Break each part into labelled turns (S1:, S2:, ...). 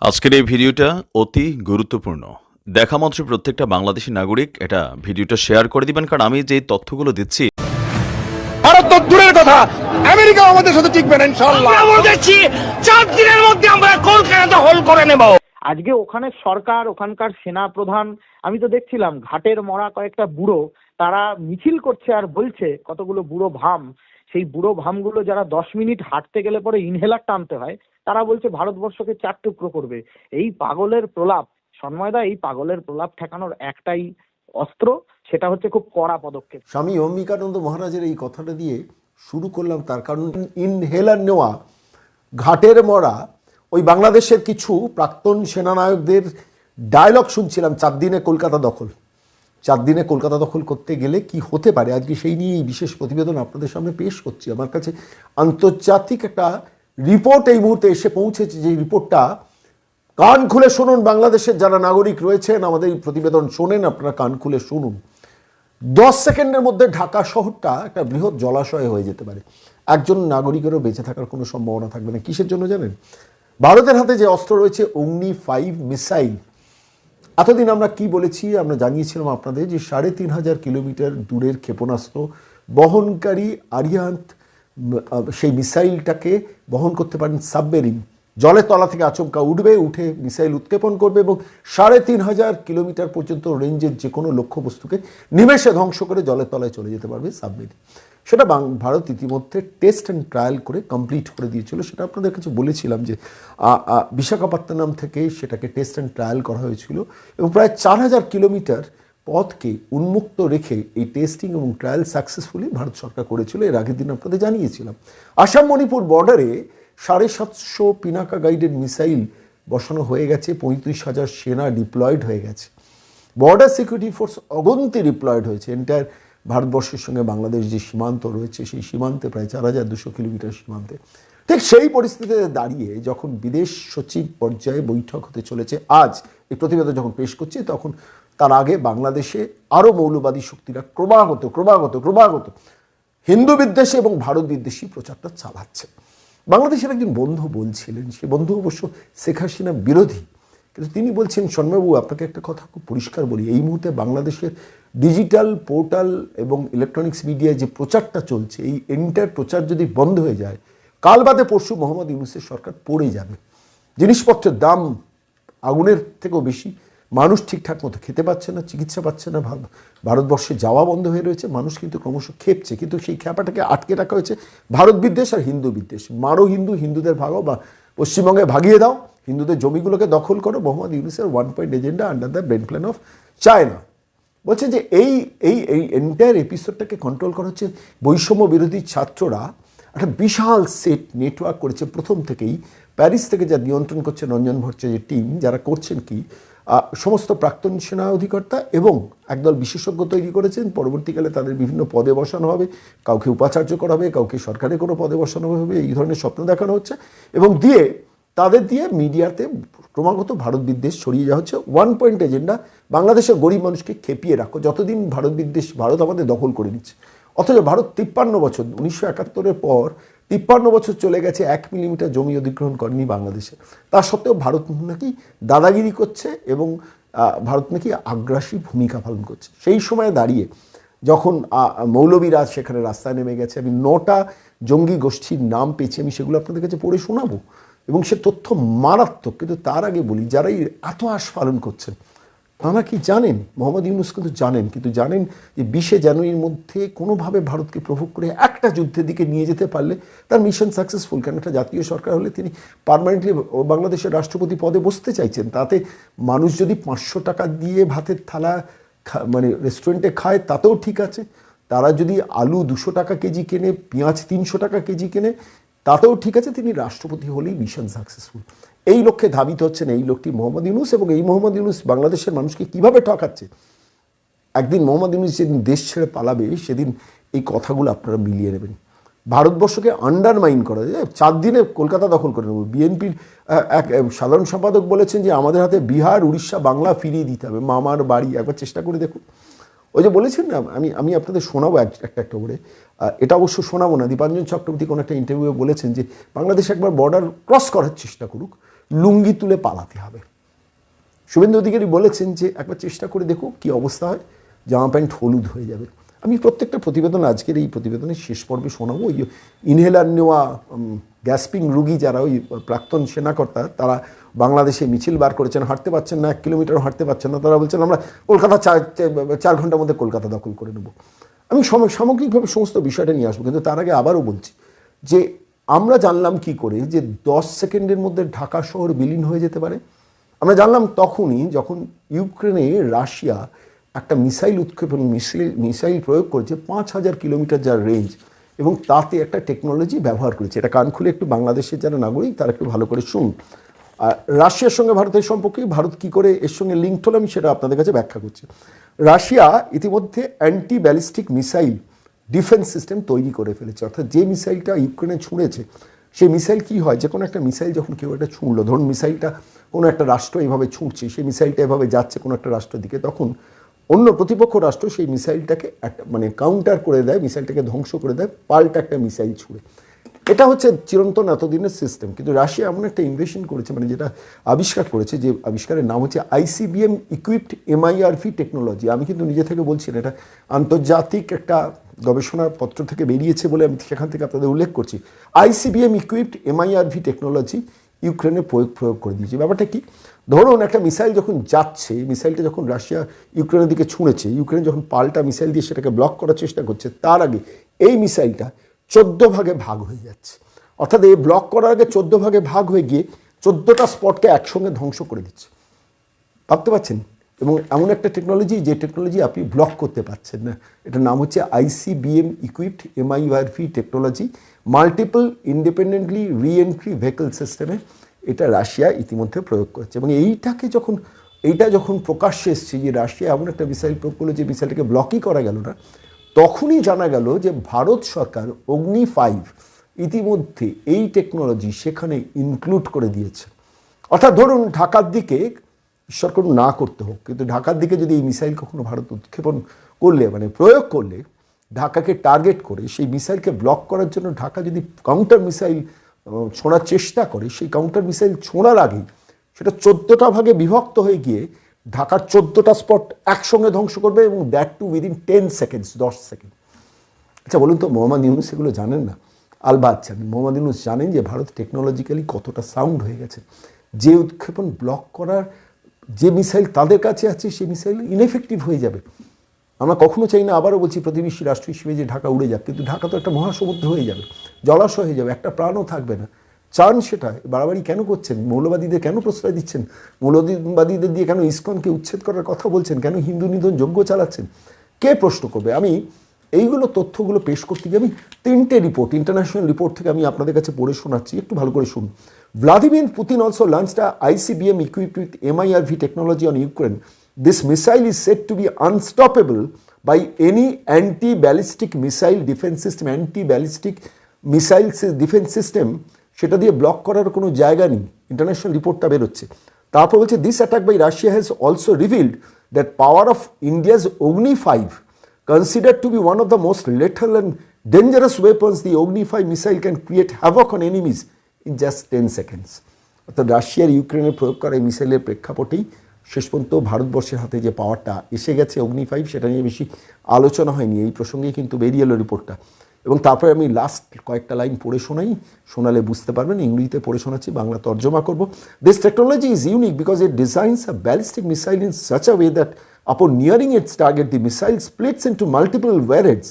S1: আজকের এই ভিডিওটা অতি গুরুত্বপূর্ণ। দেখা মাত্র প্রত্যেকটা বাংলাদেশি নাগরিক এটা ভিডিওটা শেয়ার করে দিবেন কারণ আমি যে তথ্যগুলো দিচ্ছি
S2: ভারত তো দূরের কথা আমেরিকা আমাদের সাথে টিকবে না ইনশাল্লাহ
S3: আমরা বলতেছি চার দিনের মধ্যে আমরা কলকাতা হোল করে নেব।
S4: আজকে ওখানে সরকার ওখানকার সেনা প্রধান আমি তো দেখছিলাম ঘাটের মরা কয়েকটা বুড়ো তারা মিছিল করছে আর বলছে কতগুলো বুড়ো ভাম। সেই বুড়ো ভামগুলো যারা দশ মিনিট হাঁটতে গেলে পরে ইনহেলার টানতে হয় তারা বলছে ভারতবর্ষকে চার টুকরো করবে। এই পাগলের প্রলাপ, সন্ময়দা, এই পাগলের প্রলাপ ঠেকানোর একটাই অস্ত্র, সেটা হচ্ছে খুব কড়া পদক্ষেপ।
S5: স্বামী অম্বিকানন্দ মহারাজের এই কথাটা দিয়ে শুরু করলাম তার কারণ ইনহেলার নেওয়া, ঘাটের মরা, ওই বাংলাদেশের কিছু প্রাক্তন সেনানায়কদের ডায়লগ শুনছিলাম, চার দিনে কলকাতা দখল। চার দিনে কলকাতা দখল করতে গেলে কি হতে পারে? আজকে সেই নিয়ে এই বিশেষ প্রতিবেদন আপনাদের সামনে পেশ করছি। আমার কাছে আন্তর্জাতিক একটা রিপোর্ট এই মুহূর্তে এসে পৌঁছেছে যে রিপোর্টটা কান খুলে শুনুন, বাংলাদেশের যারা নাগরিক রয়েছেন, আমাদের এই প্রতিবেদন শোনেন, আপনারা কান খুলে শুনুন। দশ সেকেন্ডের মধ্যে ঢাকা শহরটা একটা বৃহৎ জলাশয় হয়ে যেতে পারে। একজন নাগরিকেরও বেঁচে থাকার কোনো সম্ভাবনা থাকবে না। কিসের জন্য জানেন? ভারতের হাতে যে অস্ত্র রয়েছে, অগ্নি ফাইভ মিসাইল। এতদিন আমরা কি বলেছি? আমরা জানিয়েছিলাম আপনাদের যে সাড়ে তিন হাজার কিলোমিটার দূরের ক্ষেপণাস্ত্র বহনকারী আরিয়ান্ত সেই মিসাইলটাকে বহন করতে পারেন সাবমেরিন। জলের তলা থেকে আচমকা উঠবে, উঠে মিসাইল উৎক্ষেপণ করবে এবং সাড়ে তিন হাজার কিলোমিটার পর্যন্ত রেঞ্জের যে কোনো লক্ষ্যবস্তুকে নিমেষে ধ্বংস করে জলের তলায় চলে যেতে পারবে সাবমেরিন। সেটা বাং- ভারত ইতিমধ্যে টেস্ট অ্যান্ড ট্রায়াল করে কমপ্লিট করে দিয়েছিল। সেটা আপনাদের কাছে বলেছিলাম যে বিশাখাপত্তনম থেকে সেটাকে টেস্ট অ্যান্ড ট্রায়াল করা হয়েছিল এবং প্রায় চার হাজার কিলোমিটার পথকে উন্মুক্ত রেখে এই টেস্টিং এবং ট্রায়াল সাকসেসফুলি ভারত সরকার করেছিল, এর আগের দিন আপনাদের জানিয়েছিলাম। আসাম মণিপুর বর্ডারে সাড়ে সাতশো পিনাকা গাইডেড মিসাইল বসানো হয়ে গেছে, পঁয়ত্রিশ হাজার সেনা ডিপ্লয়েড হয়ে গেছে। বর্ডার সিকিউরিটি ফোর্স অগন্তি ডিপ্লয়েড হয়েছে। এন্টায়ার ভারতবর্ষের সঙ্গে বাংলাদেশ যে সীমান্ত রয়েছে, সেই সীমান্তে প্রায় চার হাজার দুশো কিলোমিটার সীমান্তে। ঠিক সেই পরিস্থিতিতে দাঁড়িয়ে যখন বিদেশ সচিব পর্যায়ে বৈঠক হতে চলেছে, আজ এই প্রতিবেদন যখন পেশ করছি, তখন তার আগে বাংলাদেশে আরও মৌলবাদী শক্তিরা ক্রমাগত ক্রমাগত ক্রমাগত হিন্দু বিদ্বেষী এবং ভারত বিদ্বেষী প্রচারটা চালাচ্ছে। বাংলাদেশের একজন বন্ধু বলছিলেন, সে বন্ধু অবশ্য শেখ হাসিনা বিরোধী, কিন্তু তিনি বলছেন, সন্ময়বাবু, আপনাকে একটা কথা খুব পরিষ্কার বলি, এই মুহূর্তে বাংলাদেশের ডিজিটাল পোর্টাল এবং ইলেকট্রনিক্স মিডিয়ায় যে প্রচারটা চলছে, এই এন্টার প্রচার যদি বন্ধ হয়ে যায় কাল বাদে পরশু মোহাম্মদ ইউনুসের সরকার পড়ে যাবে। জিনিসপত্রের দাম আগুনের থেকেও বেশি। মানুষ ঠিকঠাক মতো খেতে পাচ্ছে না, চিকিৎসা পাচ্ছে না ভারতবর্ষে যাওয়া বন্ধ হয়ে রয়েছে, মানুষ কিন্তু ক্রমশ খেপছে। কিন্তু সেই খেপাটাকে আটকে রাখা হয়েছে ভারত বিদ্বেষ আর হিন্দু বিদ্বেষ। মারো হিন্দু, হিন্দুদের ভাগাও বা পশ্চিমবঙ্গে ভাগিয়ে দাও। হিন্দুদের জমিগুলোকে দখল করো। মোহাম্মদ ইউনুসের one point agenda under the brain plan of China বলছে যে এই এই এই এন্টায়ার এপিসোডটাকে কন্ট্রোল করা হচ্ছে বৈষম্য বিরোধী ছাত্ররা একটা বিশাল সেট নেটওয়ার্ক করেছে প্রথম থেকেই। প্যারিস থেকে যা নিয়ন্ত্রণ করছে রঞ্জন ভট্টাচার্যের টিম যারা করছেন কি সমস্ত প্রাক্তন সেনা অধিকর্তা এবং একদল বিশেষজ্ঞ তৈরি করেছেন। পরবর্তীকালে তাদের বিভিন্ন পদে বসানো হবে। কাউকে উপাচার্য করা হবে, কাউকে সরকারের কোনো পদে বসানো হবে। এই ধরনের স্বপ্ন দেখানো হচ্ছে এবং দিয়ে তাদের দিয়ে মিডিয়াতে ক্রমাগত ভারত বিদ্বেষ ছড়িয়ে যাওয়া হচ্ছে। ওয়ান পয়েন্ট এজেন্ডা বাংলাদেশের গরিব মানুষকে খেপিয়ে রাখো। যতদিন ভারত বিদ্বেষ, ভারত আমাদের দখল করে নিচ্ছে। অথচ ভারত তিপ্পান্ন বছর উনিশশো একাত্তরের পর তিপ্পান্ন বছর চলে গেছে এক মিলিমিটার জমি অধিগ্রহণ করেনি বাংলাদেশে। তা সত্ত্বেও ভারত নাকি দাদাগিরি করছে এবং ভারত নাকি আগ্রাসী ভূমিকা পালন করছে। সেই সময়ে দাঁড়িয়ে যখন আহ, মৌলবীরাজ সেখানে রাস্তায় নেমে গেছে আমি নটা জঙ্গি গোষ্ঠীর নাম পেয়েছি আমি সেগুলো আপনাদের কাছে পড়ে শোনাবো। এবং সে তথ্য মারাত্মক কিন্তু তার আগে বলি যারা এই এত আশ পালন করছেন তারা কি জানেন? মোহাম্মদ ইউনুস কিন্তু জানেন কিন্তু জানেন যে বিশে জানুয়ারির মধ্যে কোনোভাবে ভারতকে প্রভোগ করে একটা যুদ্ধের দিকে নিয়ে যেতে পারলে তার মিশন সাকসেসফুল কারণ একটা জাতীয় সরকার হলে তিনি পার্মানেন্টলি বাংলাদেশের রাষ্ট্রপতি পদে বসতে চাইছেন। তাতে মানুষ যদি পাঁচশো টাকা দিয়ে ভাতের থালা মানে রেস্টুরেন্টে খায়, তাতেও ঠিক আছে। তারা যদি আলু দুশো টাকা কেজি কেনে, পেঁয়াজ তিনশো টাকা কেজি কেনে, তাতেও ঠিক আছে। তিনি রাষ্ট্রপতি হলেই মিশন সাকসেসফুল এই লক্ষ্যে ধাবিত হচ্ছেন এই লোকটি মোহাম্মদ ইউনুস এবং এই মোহাম্মদ ইউনুস বাংলাদেশের মানুষকে কীভাবে ঠকাচ্ছে? একদিন মোহাম্মদ ইউনুস যেদিন দেশ ছেড়ে পালাবে, সেদিন এই কথাগুলো আপনারা মিলিয়ে নেবেন। ভারতবর্ষকে আন্ডারমাইন করা যায় চার দিনে কলকাতা দখল করে নেব। বিএনপির এক সাধারণ সম্পাদক বলেছেন যে আমাদের হাতে বিহার, উড়িষ্যা, বাংলা ফিরিয়ে দিতে হবে। মামার বাড়ি, একবার চেষ্টা করে দেখুন। ওই যে বলেছেন না, আমি আমি আপনাদের শোনাবো এক- একটা একটা করে। এটা অবশ্য শোনাবো না। দীপাঞ্জন চক্রবর্তী কোনো একটা ইন্টারভিউ বলেছেন যে বাংলাদেশ একবার বর্ডার ক্রস করার চেষ্টা করুক। লুঙ্গি তুলে পালাতে হবে। শুভেন্দু অধিকারী বলেছেন যে একবার চেষ্টা করে দেখো কি অবস্থা হয়, জামা প্যান্ট হলুদ হয়ে যাবে। আমি প্রত্যেকটা প্রতিবেদন আজকের এই প্রতিবেদনের শেষ পর্বে শোনাবো। ওই ইনহেলার নেওয়া গ্যাসপিং রুগী যারা ওই প্রাক্তন সেনাকর্তা, তারা বাংলাদেশে মিছিল বার করেছেন, হাঁটতে পারছেন না, এক কিলোমিটারও হাঁটতে পারছেন না, তারা বলছেন, আমরা কলকাতা চার চার ঘণ্টার মধ্যে কলকাতা দখল করে নেব। আমি সম- সামগ্রিকভাবে সমস্ত বিষয়টা নিয়ে আসব, কিন্তু তার আগে আবারও বলছি যে আমরা জানলাম কি করে? যে দশ সেকেন্ডের মধ্যে ঢাকা শহর বিলীন হয়ে যেতে পারে। আমরা জানলাম তখনই যখন ইউক্রেনে রাশিয়া একটা মিসাইল উৎক্ষেপণ মিসাইল মিসাইল প্রয়োগ করেছে, পাঁচ হাজার কিলোমিটার যার রেঞ্জ এবং তাতে একটা টেকনোলজি ব্যবহার করেছে। এটা কান খুলে একটু বাংলাদেশের যারা নাগরিক, তারা একটু ভালো করে শুনুন। আর রাশিয়ার সঙ্গে ভারতের সম্পর্কে, ভারত কি করে এর সঙ্গে লিঙ্ক হলো আমি সেটা আপনাদের কাছে ব্যাখ্যা করছি। রাশিয়া ইতিমধ্যে anti ballistic missile defence system তৈরি করে ফেলেছে। অর্থাৎ যে মিসাইলটা ইউক্রেনে ছুঁড়েছে, সেই মিসাইল কি হয়? যে কোনো একটা মিসাইল যখন কেউ একটা ছুঁড়লো, ধরুন মিসাইলটা কোনো একটা রাষ্ট্র এভাবে ছুঁড়ছে, সেই মিসাইলটা এভাবে যাচ্ছে কোনো একটা রাষ্ট্রের দিকে, তখন অন্য প্রতিপক্ষ রাষ্ট্র সেই মিসাইলটাকে একটা মানে কাউন্টার করে দেয়, মিসাইলটাকে ধ্বংস করে দেয়, পাল্টা একটা মিসাইল ছুঁড়ে। এটা হচ্ছে চিরন্তন এতদিনের সিস্টেম কিন্তু রাশিয়া এমন একটা ইনভেশন করেছে মানে যেটা আবিষ্কার করেছে, যে আবিষ্কারের নাম হচ্ছে আইসিবিএম ইকুইপড এমআইআরভি টেকনোলজি আমি কিন্তু নিজে থেকে বলছি এটা আন্তর্জাতিক একটা গবেষণাপত্র থেকে বেরিয়েছে বলে আমি সেখান থেকে আপনাদের উল্লেখ করছি। আইসিবিএম ইকুইপড এমআইআরভি টেকনোলজি ইউক্রেনে প্রয়োগ প্রয়োগ করে দিয়েছে। ব্যাপারটা কি? ধরুন একটা মিসাইল যখন যাচ্ছে মিসাইলটা যখন রাশিয়া ইউক্রেনের দিকে ছুঁড়েছে, ইউক্রেন যখন পাল্টা মিসাইল দিয়ে সেটাকে ব্লক করার চেষ্টা করছে, তার আগে এই মিসাইলটা চোদ্দ ভাগে ভাগ হয়ে যাচ্ছে। অর্থাৎ এই ব্লক করার আগে চোদ্দ ভাগে ভাগ হয়ে গিয়ে চোদ্দোটা স্পটকে একসঙ্গে ধ্বংস করে দিচ্ছে। ভাবতে পারছেন? এবং এমন একটা টেকনোলজি যে টেকনোলজি আপনি ব্লক করতে পারছেন না। এটার নাম হচ্ছে ICBM equipped MIRV technology multiple independently reentry vehicle সিস্টেমে এটা রাশিয়া ইতিমধ্যে প্রয়োগ করেছে। এবং এইটাকে যখন, এইটা যখন প্রকাশ্যে এসছে যে রাশিয়া এমন একটা মিসাইল প্রয়োগ করল যে মিসাইলটাকে ব্লকই করা গেল না, তখনই জানা গেল যে ভারত সরকার অগ্নি ফাইভ ইতিমধ্যে এই টেকনোলজি সেখানে ইনক্লুড করে দিয়েছে। অর্থাৎ ধরুন ঢাকার দিকে ঈশ্বর করুন, না করতে হোক। কিন্তু ঢাকার দিকে যদি এই মিসাইল কখনো ভারত উৎক্ষেপণ করলে মানে প্রয়োগ করলে, ঢাকাকে টার্গেট করে, সেই মিসাইলকে ব্লক করার জন্য ঢাকা যদি কাউন্টার মিসাইল ছোঁড়ার চেষ্টা করে, সেই কাউন্টার মিসাইল ছোঁড়ার আগেই সেটা চোদ্দোটা ভাগে বিভক্ত হয়ে গিয়ে ঢাকার চোদ্দোটা স্পট একসঙ্গে ধ্বংস করবে এবং that too within ten seconds দশ সেকেন্ড আচ্ছা বলুন তো, মোহাম্মদ ইউনুস এগুলো জানেন না? আলবাদ জানেন। মোহাম্মদ ইউনুস জানেন যে ভারত টেকনোলজিক্যালি কতটা সাউন্ড হয়ে গেছে। যে উৎক্ষেপণ ব্লক করার যে মিসাইল তাদের কাছে আছে সেই মিসাইল ইনএফেক্টিভ হয়ে যাবে। আমরা কখনো চাই না, আবারও বলছি, প্রতিবেশী রাষ্ট্র হিসেবে যে ঢাকা উড়ে যাক, কিন্তু ঢাকা তো একটা মহাসমুদ্র হয়ে যাবে, জলাশয় হয়ে যাবে, একটা প্রাণও থাকবে না। চান সেটা, বাড়াবাড়ি কেন করছেন? মৌলবাদীদের কেন প্রশ্রয় দিচ্ছেন? মৌলবাদীদের দিয়ে কেন ইসকনকে উচ্ছেদ করার কথা বলছেন? কেন হিন্দু নিধন যজ্ঞ চালাচ্ছেন? কে প্রশ্ন করবে? আমি এইগুলো তথ্যগুলো পেশ করতে গিয়ে আমি তিনটে রিপোর্ট ইন্টারন্যাশনাল রিপোর্ট থেকে আমি আপনাদের কাছে পড়ে শোনাচ্ছি। একটু ভালো করে শুনুন। Vladimir Putin also launched ICBM equipped with MIRV technology on Ukraine this missile is set to be unstoppable by any anti ballistic missile defence system anti ballistic missile defence system সেটা দিয়ে ব্লক করার কোনো জায়গা নেই। International রিপোর্টটা বেরোচ্ছে তারপর বলছে this attack by Russia has also revealed that power of India's Agni five considered to be one of the most lethal and dangerous weapons, the Ogni 5 missile can create havoc on enemies in just 10 seconds. অর্থাৎ রাশিয়ার ইউক্রেনে প্রয়োগ করা এই মিসাইলের প্রেক্ষাপটেই শেষ পর্যন্ত ভারতবর্ষের হাতে যে পাওয়ারটা এসে গেছে অগ্নি ফাইভ সেটা নিয়ে বেশি আলোচনা হয়নি এই প্রসঙ্গে কিন্তু বেরিয়ে এলো রিপোর্টটা এবং তারপরে আমি লাস্ট কয়েকটা লাইন পড়ে শোনাই, শোনালে বুঝতে পারবেন, ইংরেজিতে পড়ে শোনাচ্ছি, বাংলা তর্জমা করব। This technology is unique because it designs a ballistic missile in such a way that upon nearing its target, the missile splits into multiple warheads,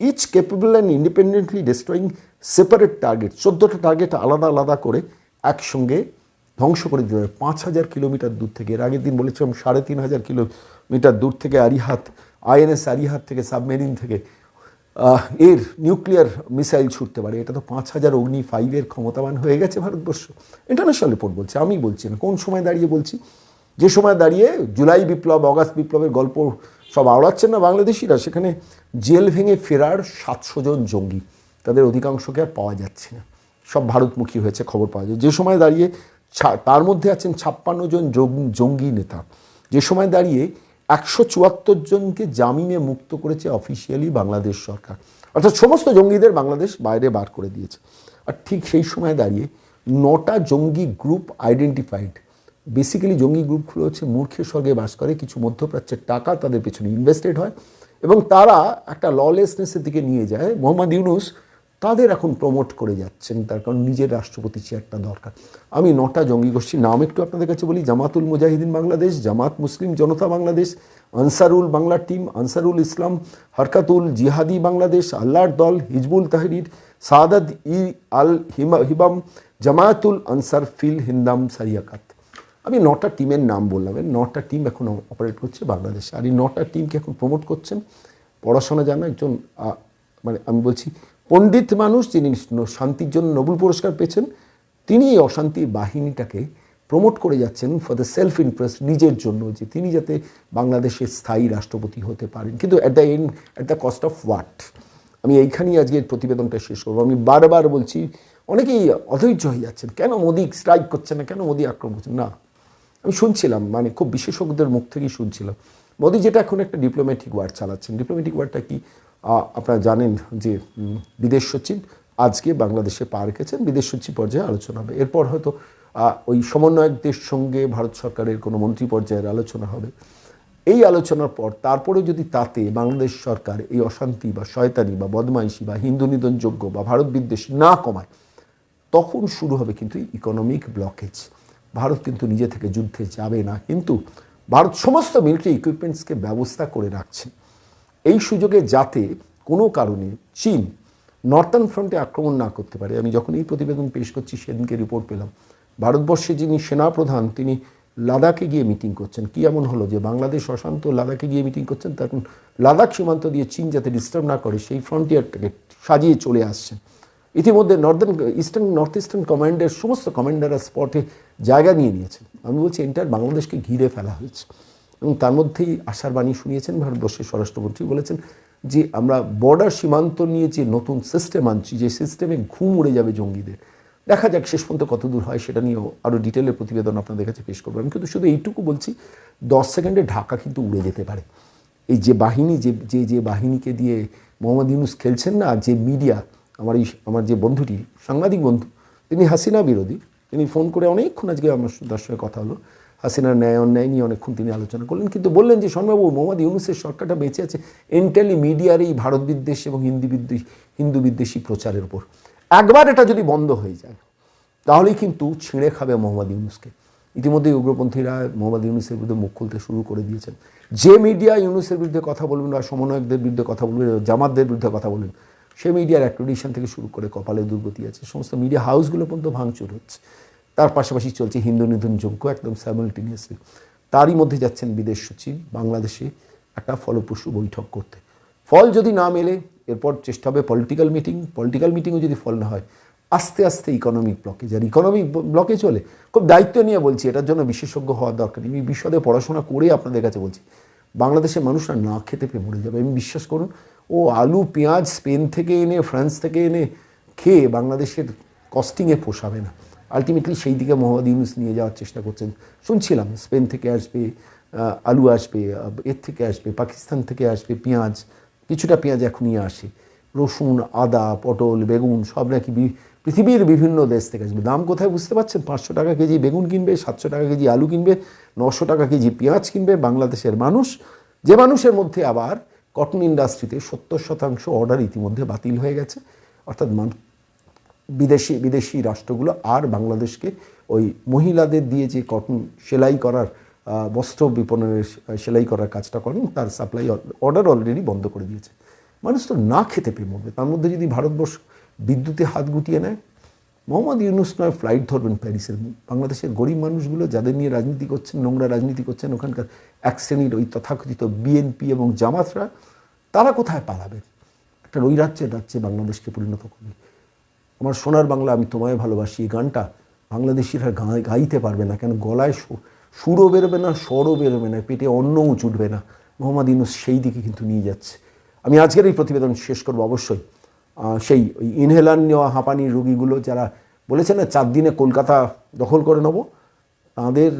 S5: each capable and independently destroying separate target চোদ্দোটা target আলাদা আলাদা করে একসঙ্গে ধ্বংস করে দিতে পারে পাঁচ হাজার কিলোমিটার দূর থেকে, এর আগের দিন বলেছিলাম সাড়ে তিন হাজার কিলোমিটার দূর থেকে আরিহাত আইএনএস আরিহাত থেকে সাবমেরিন থেকে এর নিউক্লিয়ার মিসাইল ছুটতে পারে। এটা তো পাঁচ হাজার অগ্নি ফাইভের ক্ষমতাবান হয়ে গেছে ভারতবর্ষ। ইন্টারন্যাশনাল রিপোর্ট বলছে, আমি বলছি না, কোন সময় দাঁড়িয়ে বলছি? যে সময় দাঁড়িয়ে জুলাই বিপ্লব, অগাস্ট বিপ্লবের গল্প সব আওড়াচ্ছেন না বাংলাদেশিরা, সেখানে জেল ভেঙে ফেরার সাতশো জন জঙ্গি, তাদের অধিকাংশকে আর পাওয়া যাচ্ছে না। সব ভারতমুখী হয়েছে খবর পাওয়া যায়। যে সময় দাঁড়িয়ে তার মধ্যে আছেন ছাপ্পান্ন জন জঙ্গি নেতা। যে সময় দাঁড়িয়ে একশো চুয়াত্তর জনকে জামিনে মুক্ত করেছে অফিসিয়ালি বাংলাদেশ সরকার। অর্থাৎ সমস্ত জঙ্গিদের বাংলাদেশ বাইরে বার করে দিয়েছে। আর ঠিক সেই সময় দাঁড়িয়ে নটা জঙ্গি গ্রুপ আইডেন্টিফাইড বেসিক্যালি জঙ্গি গ্রুপগুলো হচ্ছে মূর্খের স্বর্গে বাস করে, কিছু মধ্যপ্রাচ্যের টাকা তাদের পেছনে ইনভেস্টেড হয় এবং তারা একটা ললেসনেসের দিকে নিয়ে যায়। মোহাম্মদ ইউনুস তাদের এখন প্রমোট করে যাচ্ছেন, তার কারণ নিজের রাষ্ট্রপতি চেয়ারটা দরকার। আমি নটা জঙ্গি গোষ্ঠীর নাম একটু আপনাদের কাছে বলি, জামাতুল মুজাহিদিন বাংলাদেশ, জামাত মুসলিম জনতা বাংলাদেশ, আনসারুল বাংলা টিম আনসারুল ইসলাম, হরকাতুল জিহাদি বাংলাদেশ, আল্লাহর দল, হিজবুল তাহরির, সাদাত ই আল হিমা হিবাম জামায়াতুল আনসার ফিল হিন্দাম সারিয়াকাত। আমি নটা টিমের নাম বললাম নটা টিম এখন অপারেট করছে বাংলাদেশে। আর এই নটা টিমকে এখন প্রমোট করছেন, পড়াশোনা জানা একজন মানে আমি বলছি পণ্ডিত মানুষ যিনি শান্তির জন্য নোবেল পুরস্কার পেয়েছেন, তিনি এই অশান্তির বাহিনীটাকে প্রমোট করে যাচ্ছেন ফর দ্য সেলফ ইন্টারেস্ট নিজের জন্য, যে তিনি যাতে বাংলাদেশের স্থায়ী রাষ্ট্রপতি হতে পারেন। কিন্তু at the end at the cost of what আমি এইখানেই আজকের প্রতিবেদনটা শেষ করব। আমি বারবার বলছি, অনেকেই অধৈর্য হয়ে যাচ্ছেন, কেন মোদি স্ট্রাইক করছে না, কেন মোদি আক্রমণ করছে না? আমি শুনছিলাম মানে খুব বিশেষজ্ঞদের মুখ থেকেই শুনছিলাম। মোদি যেটা এখন একটা ডিপ্লোম্যাটিক ওয়ার্ড চালাচ্ছেন ডিপ্লোম্যাটিক ওয়ার্ডটা কি? আপনারা জানেন যে বিদেশ সচিব আজকে বাংলাদেশে পা রেখেছেন, বিদেশ সচিব পর্যায়ে আলোচনা হবে। এরপর হয়তো ওই সমন্বয়কদের সঙ্গে ভারত সরকারের কোনো মন্ত্রী পর্যায়ের আলোচনা হবে। এই আলোচনার পর তারপরে যদি তাতে বাংলাদেশ সরকার এই অশান্তি বা শয়তানি বা বদমাইশি বা হিন্দু নিধনযোগ্য বা ভারত বিদ্বেষ না কমায়, তখন শুরু হবে কিন্তু ইকোনমিক ব্লকেজ ভারত কিন্তু নিজে থেকে যুদ্ধে যাবে না, কিন্তু ভারত সমস্ত মিলিটারি ইকুইপমেন্টসকে ব্যবস্থা করে রাখছে। এই সুযোগে যাতে কোনো কারণে চীন নর্থার্ন ফ্রন্টে আক্রমণ না করতে পারে, আমি যখন এই প্রতিবেদন পেশ করছি সেদিনকে রিপোর্ট পেলাম। ভারতবর্ষে যিনি সেনাপ্রধান, তিনি লাদাখে গিয়ে মিটিং করছেন। কি এমন হলো যে বাংলাদেশ অশান্ত লাদাখে গিয়ে মিটিং করছেন? তখন লাদাখ সীমান্ত দিয়ে চীন যাতে ডিস্টার্ব না করে, সেই ফ্রন্টিয়ারটাকে সাজিয়ে চলে আসছেন। ইতিমধ্যে নর্দার্ন ইস্টার্ন নর্থ ইস্টার্ন কমান্ডের সমস্ত কমান্ডাররা স্পটে জায়গা নিয়ে নিয়েছেন। আমি বলছি এন্টার বাংলাদেশকে ঘিরে ফেলা হয়েছে। এবং তার মধ্যেই আশার বাণী শুনিয়েছেন ভারতবর্ষের স্বরাষ্ট্রমন্ত্রী। বলেছেন যে আমরা বর্ডার সীমান্ত নিয়ে যে নতুন সিস্টেম আনছি, যে সিস্টেমে ঘুম উড়ে যাবে জঙ্গিদের, দেখা যাক শেষ পর্যন্ত কত দূর হয় সেটা নিয়েও আরও ডিটেলের প্রতিবেদন আপনাদের কাছে পেশ করব। আমি কিন্তু শুধু এইটুকু বলছি, দশ সেকেন্ডে ঢাকা কিন্তু উড়ে যেতে পারে। এই যে বাহিনী, যে যে যে বাহিনীকে দিয়ে মোহাম্মদ ইউনুস খেলছেন না, যে মিডিয়া আমার এই, আমার যে বন্ধুটি, সাংবাদিক বন্ধু, তিনি হাসিনা বিরোধী। তিনি ফোন করে অনেকক্ষণ আজকে আমার তার সঙ্গে কথা হলো। হাসিনার ন্যায়, অন্যায় নিয়ে অনেকক্ষণ তিনি আলোচনা করলেন। কিন্তু বললেন যে শর্মাবু মোহাম্মদ ইউনুসের সরকারটা বেঁচে আছে এন্টারলি মিডিয়ার এই ভারত বিদ্বেষ এবং হিন্দি বিদ্বেষ, হিন্দু বিদ্বেষী প্রচারের উপর। একবার এটা যদি বন্ধ হয়ে যায়, তাহলেই কিন্তু ছিঁড়ে খাবে মোহাম্মদ ইউনুসকে। ইতিমধ্যেই উগ্রপন্থীরা মোহাম্মদ ইউনুসের বিরুদ্ধে মুখ খুলতে শুরু করে দিয়েছেন। যে মিডিয়া ইউনুসের বিরুদ্ধে কথা বলবেন বা সমন্বয়কদের বিরুদ্ধে কথা বলবেন জামাতদের বিরুদ্ধে কথা বলবেন, সে মিডিয়ার অ্যাক্রিডিশন থেকে শুরু করে কপালে দুর্গতি আছে। সমস্ত মিডিয়া হাউসগুলো পর্যন্ত ভাঙচুর হচ্ছে। তার পাশাপাশি চলছে হিন্দু নিধনযোগ্য একদম স্যামলটেনিয়াসলি তারই মধ্যে যাচ্ছেন বিদেশ সচিব, বাংলাদেশে একটা ফলপ্রসূ বৈঠক করতে। ফল যদি না মেলে, এরপর চেষ্টা হবে পলিটিক্যাল মিটিং পলিটিক্যাল মিটিংও যদি ফল না হয়, আস্তে আস্তে ইকোনমিক ব্লকেজ আর ইকোনমিক ব্লকে চলে, খুব দায়িত্ব নিয়ে বলছি, এটার জন্য বিশেষজ্ঞ হওয়ার দরকার আমি বিশদে পড়াশোনা করে আপনাদের কাছে বলছি, বাংলাদেশের মানুষরা না খেতে পেয়ে মরে যাবে। আমি বিশ্বাস করুন, ও আলু, পেঁয়াজ, স্পেন থেকে এনে, ফ্রান্স থেকে এনে খেয়ে বাংলাদেশের কস্টিংয়ে পোষাবে না। আলটিমেটলি সেই দিকে মোহাম্মদ ইউনুস নিয়ে যাওয়ার চেষ্টা করছেন। শুনছিলাম স্পেন থেকে আসবে আলু আসবে এর থেকে আসবে, পাকিস্তান থেকে আসবে পেঁয়াজ, কিছুটা পেঁয়াজ এখনই আসে। রসুন, আদা, পটল, বেগুন সব নাকি পৃথিবীর বিভিন্ন দেশ থেকে আসবে। দাম কোথায় বুঝতে পারছেন? পাঁচশো টাকা কেজি বেগুন কিনবে, সাতশো টাকা কেজি আলু কিনবে, নশো টাকা কেজি পেঁয়াজ কিনবে, বাংলাদেশের মানুষ, যে মানুষের মধ্যে আবার কটন ইন্ডাস্ট্রিতে সত্তর শতাংশ অর্ডার ইতিমধ্যে বাতিল হয়ে গেছে। অর্থাৎ বিদেশি বিদেশি রাষ্ট্রগুলো আর বাংলাদেশকে ওই মহিলাদের দিয়ে যে কটন সেলাই করার বস্ত্র বিপণনের সেলাই করার কাজটা করেন, তার সাপ্লাই অর্ডার অলরেডি বন্ধ করে দিয়েছে। মানুষ তো না খেতে পেয়ে মরবে। তার মধ্যে যদি ভারতবর্ষ বিদ্যুতে হাত গুটিয়ে নেয়, মোহাম্মদ ইউনুস নয় ফ্লাইট ধরবেন প্যারিসের বাংলাদেশের গরিব মানুষগুলো যাদের নিয়ে রাজনীতি করছেন, নোংরা রাজনীতি করছেন, ওখানকার এক শ্রেণির ওই তথাকথিত বিএনপি এবং জামাতরা, তারা কোথায় পালাবে? একটা নৈরাজ্যের রাজ্যে বাংলাদেশকে পরিণত করবে। আমার সোনার বাংলা আমি তোমায় ভালোবাসি, এই গানটা বাংলাদেশিরা গাইতে পারবে না। কেন গলায় সুরও বেরোবে না, স্বরও বেরোবে না, পেটে অন্নও চুটবে না। মোহাম্মদ ইউনুস সেই দিকে কিন্তু নিয়ে যাচ্ছে। আমি আজকের এই প্রতিবেদন শেষ করব অবশ্যই। সেই ওই ইনহেলার নেওয়া হাঁপানির রোগীগুলো যারা বলেছে না, চার দিনে কলকাতা দখল করে নেব, তাদের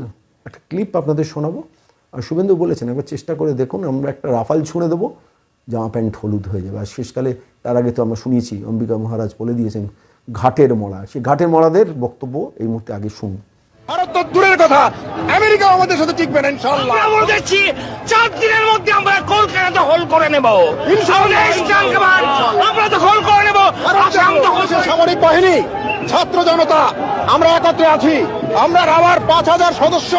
S5: একটা ক্লিপ আপনাদের শোনাবো। আর শুভেন্দু বলেছেন, একবার চেষ্টা করে দেখুন, আমরা একটা রাফাল ছুঁড়ে দেবো। জামা প্যান্ট হলুদ হয়ে যাবে। আর শেষকালে তার আগে তো আমরা শুনিয়েছি অম্বিকা মহারাজ বলে দিয়েছেন ঘাটের মরা। সেই ঘাটের মরাদের বক্তব্য এই মুহূর্তে আগে শুনুন।
S2: ভারত তো দূরের কথা। আমেরিকা আমাদের সাথে টিকবে না ইনশাল্লাহ
S3: আমরা বলে চার দিনের মধ্যে আমরা কলকাতা হোল করে নেব। ইস্টার্ন আমরা তো হোল করে নেব।
S2: সামরিক বাহিনী ছাত্র জনতা আমরা একত্রে আছি। আমরা রাবার পাঁচ হাজার সদস্য।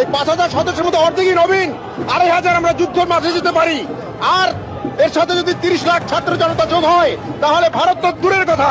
S2: এই পাঁচ হাজার সদস্যের মধ্যে অর্ধেকই নবীন। আড়াই হাজার আমরা যুদ্ধের মাঝে যেতে পারি। আর এর সাথে যদি তিরিশ লাখ ছাত্র জনতা যোগ হয় তাহলে ভারত তো দূরের কথা।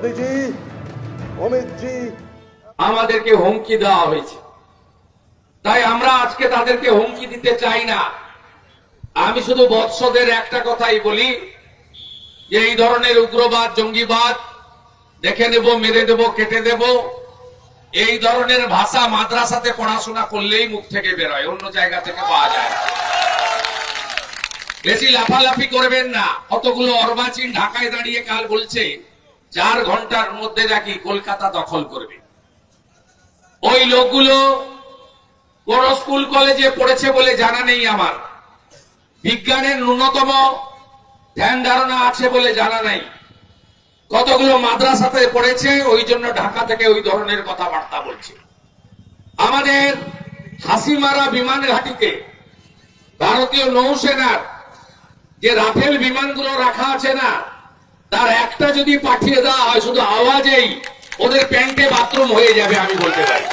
S2: মোদীজি, অমিতজি।
S6: আমাদেরকে হুমকি দেওয়া হয়েছে। তাই আমরা আজকে তাদেরকে হুমকি দিতে চাই না। আমি শুধু বৎসদের একটা কথাই বলি, যে এই ধরনের উগ্রবাদ, জঙ্গিবাদ, দেখে নেব, মেরে দেব, কেটে দেব, এই ধরনের ভাষা মাদ্রাসাতে পড়াশোনা করলেই মুখ থেকে বেরোয়, অন্য জায়গা থেকে পাওয়া যায় বেশি লাফালাফি করবেন না। কতগুলো অর্বাচীন ঢাকায় দাঁড়িয়ে কাল বলছে চার ঘণ্টার মধ্যে নাকি কলকাতা দখল করবে। ওই লোকগুলো কোন স্কুল কলেজে পড়েছে বলে জানা নেই আমার। বিজ্ঞানের ন্যূনতম ধ্যান ধারণা আছে বলে জানা নাই। কতগুলো মাদ্রাসাতে পড়েছে, ওই জন্য ঢাকা থেকে ওই ধরনের কথাবার্তা বলছে। আমাদের হাসিমারা বিমান ঘাটিতে ভারতীয় নৌসেনার যে রাফেল বিমানগুলো রাখা আছে না তার একটা যদি পাঠিয়ে দেওয়া হয়, শুধু আওয়াজেই ওদের প্যান্টে বাথরুম হয়ে যাবে, আমি বলতে পারি।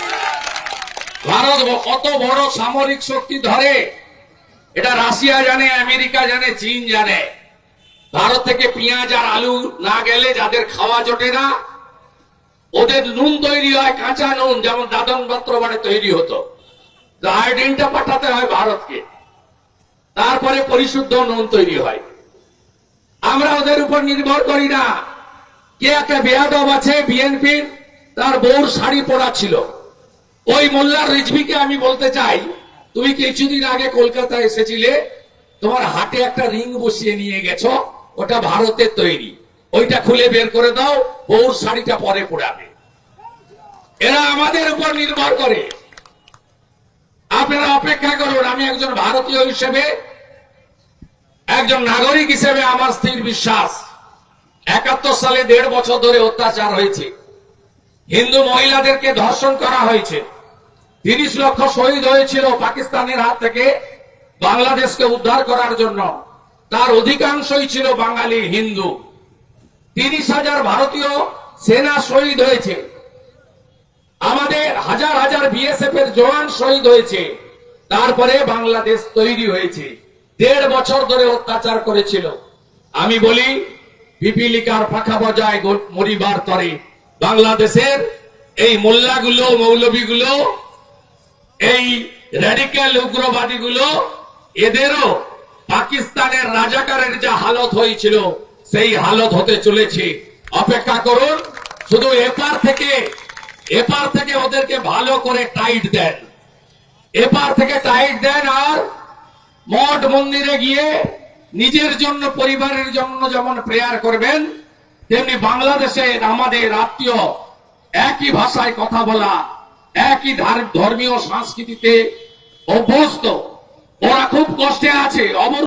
S6: ভারত কত বড় সামরিক শক্তি ধরে, এটা রাশিয়া জানে, আমেরিকা জানে, চীন জানে। ভারত থেকে পেঁয়াজ আর আলু না গেলে যাদের খাওয়া জোটে না, ওদের নুন তৈরি হয়, কাঁচা নুন, যেমন দাদন পাত্র বাড়ে তৈরি হতো। আয়োডিনটা পাঠাতে হয় ভারতকে। তারপরে পরিশুদ্ধ নুন তৈরি হয়। আমরা ওদের উপর নির্ভর করি না। কে একটা বেয়াদব আছে, বিএনপির, তার বউর শাড়ি পরা ছিল। ওই মোল্লার রিজভিকে আমি বলতে চাই, তুমি কিছুদিন আগে কলকাতা এসেছিলে, তোমার হাটে একটা রিং বসিয়ে নিয়ে গেছো, ওটা ভারতের তৈরি। ওইটা খুলে বের করে দাও, বউর শাড়িটা পরে পড়াবে। এরা আমাদের উপর নির্ভর করে। আপনারা অপেক্ষা করুন, আমি একজন ভারতীয় হিসেবে একজন নাগরিক হিসেবে আমার স্থির বিশ্বাস। একাত্তর সালে দেড় বছর ধরে অত্যাচার হয়েছে। হিন্দু মহিলাদেরকে ধর্ষণ করা হয়েছে। তিরিশ লক্ষ শহীদ হয়েছিল পাকিস্তানের হাত থেকে বাংলাদেশকে উদ্ধার করার জন্য। তার অধিকাংশই ছিল বাঙালি হিন্দু। তিরিশ হাজার ভারতীয় সেনা শহীদ হয়েছে। আমাদের হাজার হাজার বিএসএফ এর জওয়ান শহীদ হয়েছে। তারপরে বাংলাদেশ তৈরি হয়েছে। দেড় বছর ধরে অত্যাচার করেছিল। আমি বলি পিপিলিকার পাখা বজায় মরিবার তরে। বাংলাদেশের এই মোল্লাগুলো, মৌলবীগুলো, এই র্যাডিক্যাল উগ্রবাদীগুলো, এদেরও পাকিস্তানের রাজাকারের যা হালত হয়েছিল, সেই হালত হতে চলেছে। অপেক্ষা করুন, শুধু এপার থেকে এপার থেকে ওদেরকে ভালো করে টাইট দেন। এপার থেকে টাইট দেন আর মঠ মন্দিরে গিয়ে নিজের জন্য, পরিবারের জন্য যেমন প্রেয়ার করবেন, তেমনি বাংলাদেশে আমাদের আত্মীয় একই ভাষায় কথা বলা, একই ধার- ধর্মীয় সংস্কৃতিতে অভ্যস্ত, ওরা খুব কষ্টে আছে অবর